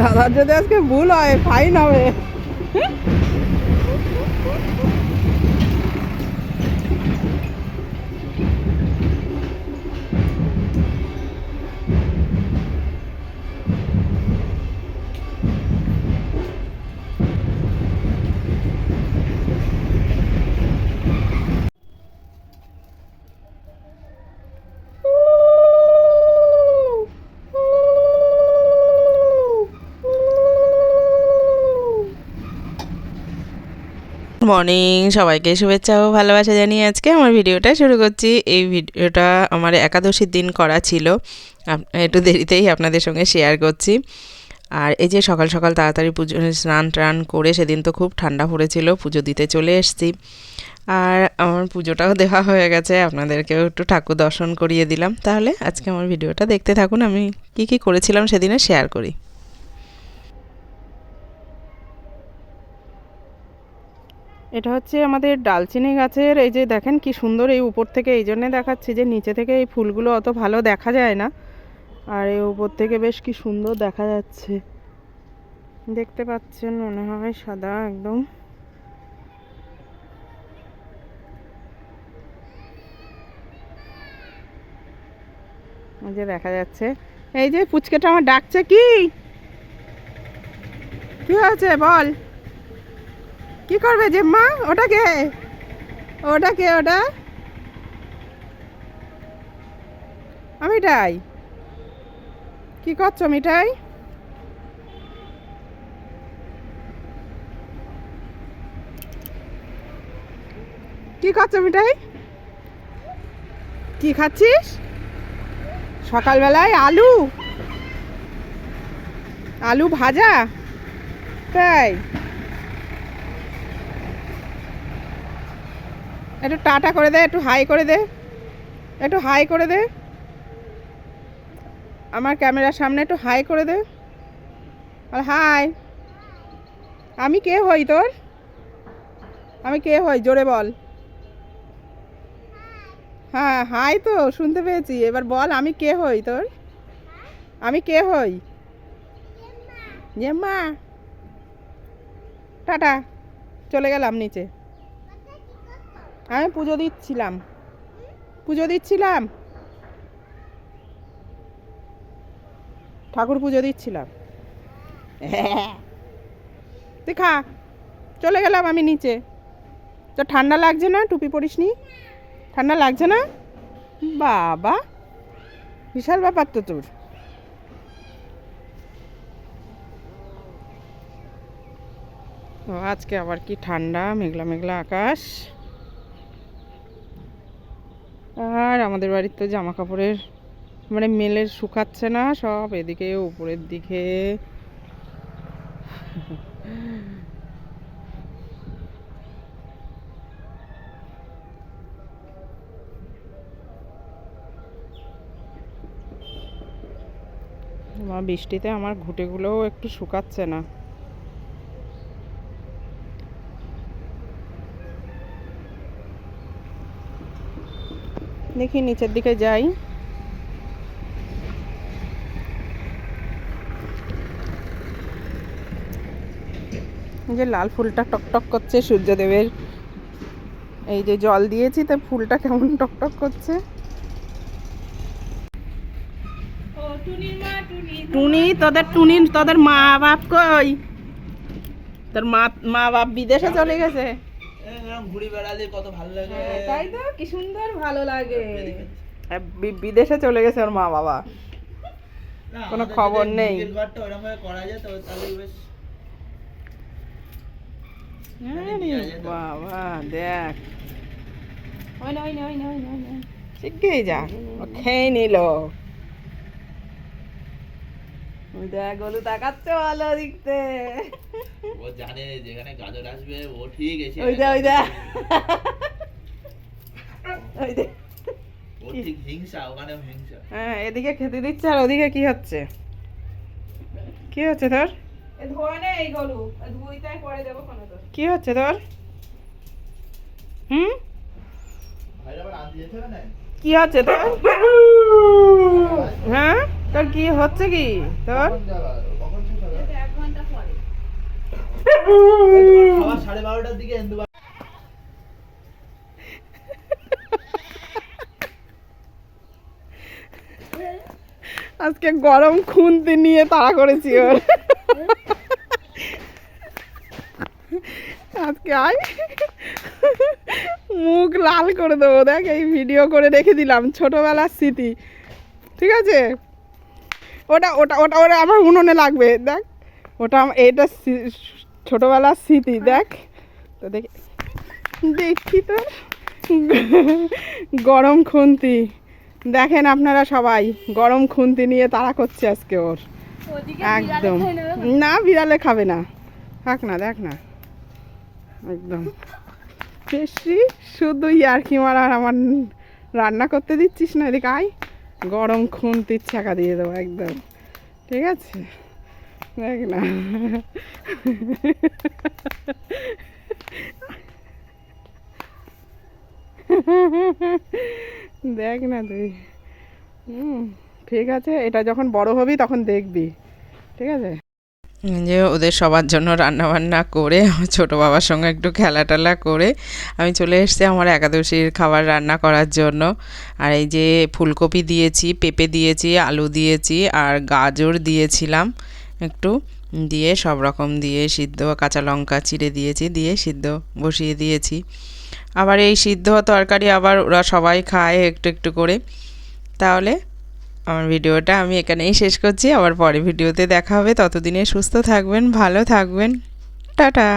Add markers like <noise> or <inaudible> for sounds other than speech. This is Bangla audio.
দাদার যদি আজকে ভুল হয় ফাইন হবে। মর্নিং সবাইকে শুভেচ্ছা ও ভালোবাসা জানিয়ে আজকে আমার ভিডিওটা শুরু করছি। এই ভিডিওটা আমার একাদশীর দিন করা ছিল। একটু দেরিতেই আপনাদের সঙ্গে শেয়ার করছি। আর এই যে সকাল সকাল তাড়াতাড়ি পুজো স্নান টান করে সেদিন তো খুব ঠান্ডা পড়েছিল, পুজো দিতে চলে এসেছি। আর আমার পুজোটাও দেওয়া হয়ে গেছে, আপনাদেরকেও একটু ঠাকুর দর্শন করিয়ে দিলাম। তাহলে আজকে আমার ভিডিওটা দেখতে থাকুন। আমি কি কি করেছিলাম সেদিনে শেয়ার করি। এটা হচ্ছে আমাদের ডালচিনি গাছের, এই যে দেখেন কি সুন্দর এই উপর থেকে এই জন্যে দেখাচ্ছি যে নিচে থেকে এই ফুলগুলো অত ভালো দেখা যায় না। আর এই উপর থেকে বেশ কি সুন্দর দেখা যাচ্ছে। দেখতে পাচ্ছেন মনে হয় সাদা একদম। যে দেখা যাচ্ছে। এই যে পুচকেটা আমার ডাকছে কি? কি হয়েছে বল? কি করবে জেম্মা? ওটা কে? ওটা কে ওটা? আমিটাই কি করছ মিঠাই কি করছ মিঠাই কি খাচ্ছিস? সকালবেলায় আলু। আলু ভাজা। তাই? একটু টাটা করে দে, একটু হাই করে দে। একটু হাই করে দে। আমার ক্যামেরার সামনে একটু হাই করে দে। আর হাই। আমি কে হই তোর? আমি কে হই? জোরে বল। হ্যাঁ হাই তো, শুনতে পেয়েছি। এবার বল, আমি কে হই তোর? আমি কে হই? যে মা টাটা, চলে গেলাম নিচে। আমি পুজো দিচ্ছিলাম। পুজো দিচ্ছিলাম? ঠাকুর পুজো দিচ্ছিলাম। তুই খা, চলে গেলাম আমি নিচে। তো ঠান্ডা লাগছে না? টুপি পরিসনি ঠান্ডা লাগছে না? বাবা, বিশাল ব্যাপার তো তোর। আজকে আবার কি ঠান্ডা, মেঘলা মেঘলা আকাশ। আর আমাদের বাড়ির তো জামা কাপড়ের মানে মেলের শুকাচ্ছে না, সব এদিকে উপরের দিকে। বৃষ্টিতে আমার ঘুঁটেগুলোও একটু শুকাচ্ছে না। দেখি নিচের দিকে যাই। যে লাল ফুলটা টকটক করছে সূর্যদেবের এই যে জল দিয়েছি তো ফুলটা কেমন টকটক করছে? টুনি তোদের টুনি তোদের মা বাপ কই? তোর মা মা বাপ বিদেশে চলে গেছে? ঘুরে বেড়ালে কত ভালো লাগে। হ্যাঁ, তাই তো কি সুন্দর ভালো লাগে। হ্যাঁ, বিদেশে চলে গেছে ওর মা বাবা। কোনো খবর নেই। নিজের ঘরটা ওরকম ভাবে করা যায় তো তাহলে বেশ। বাবা দেখ। ওই না ওই না ওই না ওই না শিখেই যা খেয়ে নিল। দেখ গলু তাকাচ্ছে ভালো দেখতে। ও জানে যেখানে গাজর আসবে ও ঠিক এসে ওই দে ওই দে। <laughs> ওই দে। ও ঠিক হিংসা ওখানেও হিংসা। হ্যাঁ এদিকে খেতে দিচ্ছে আর ওদিকে কি হচ্ছে? কি হচ্ছে তোর? ধোয়া নে এই গলু পরে দেবো কোনো তোর। কি হচ্ছে তোর? হুম? কি হচ্ছে তোর? <laughs> কি হচ্ছে কি তোর? সাড়ে বারোটার দিকে আজকে গরম খুন্তি নিয়ে তাড়া করেছি ওর। <laughs> আজকে আয় <laughs> মুখ লাল করে দেবো। দেখ এই ভিডিও করে রেখে দিলাম ছোটবেলার স্মৃতি। ঠিক আছে? ওটা ওটা ওটা ওটা আমার উনুনে লাগবে দেখ। ওটা এটা ছোটবেলার স্মৃতি দেখ। তো দেখি দেখি তো। গরম খুন্তি। দেখেন আপনারা সবাই গরম খুন্তি নিয়ে তাড়া করছে আজকে ওর। একদম। না বিড়ালে খাবে না। থাক না দেখ না। একদম। বেশি শুধু ইয়ার্কি মারার আমার রান্না করতে দিচ্ছিস না এদিকে আয়। গরম খুন্তির ছাকা দিয়ে দেবো একদম। ঠিক আছে? দেখ না। দেখ না তুই। হুম, ঠিক আছে? এটা যখন বড় হবি তখন দেখবি। ঠিক আছে? যে ওদের সবার জন্য রান্না বান্না করে ছোটো বাবার সঙ্গে একটু খেলা টেলা করে, আমি চলে এসেছি আমার একাদশীর খাবার রান্না করার জন্য। আর এই যে ফুলকপি দিয়েছি, পেঁপে দিয়েছি, আলু দিয়েছি, আর গাজর দিয়েছিলাম একটু। দিয়ে সব রকম দিয়ে সিদ্ধ কাঁচা লঙ্কা চিড়ে দিয়েছি, দিয়ে সিদ্ধ বসিয়ে দিয়েছি। আবার এই সিদ্ধ তরকারি আবার ওরা সবাই খায় একটু একটু করে। তাহলে আমার ভিডিওটা আমি এখানেই শেষ করছি। আবার পরে ভিডিওতে দেখা হবে। ততদিনে সুস্থ থাকবেন, ভালো থাকবেন। টাটা।